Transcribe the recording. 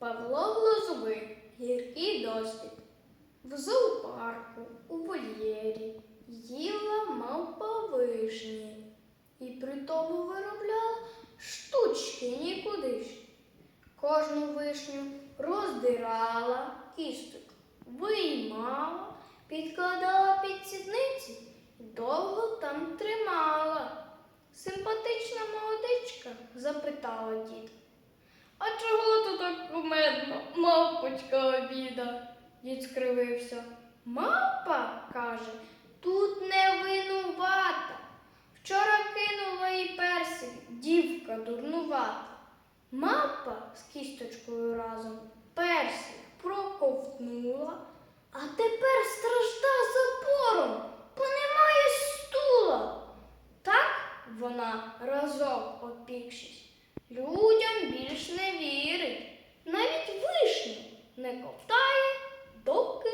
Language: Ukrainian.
Павло Глузовий, гіркий досвід. В зоопарку у вольєрі їла мавпа вишні і при тому виробляла штучки нікудишні. Кожну вишню роздирала кісточку, виймала, підкладала під сідниці і довго там тримала. Симпатична молодичка запитала дід. А чого так кумедно, мавпочка обіда? Дід скривився. Мавпа, каже, тут не винувата. Вчора кинула їй персик, дівка дурнувата. Мавпа з кісточкою разом персик проковтнула, а тепер стражда запором, бо немає стула. Так вона разок опікшись, більш не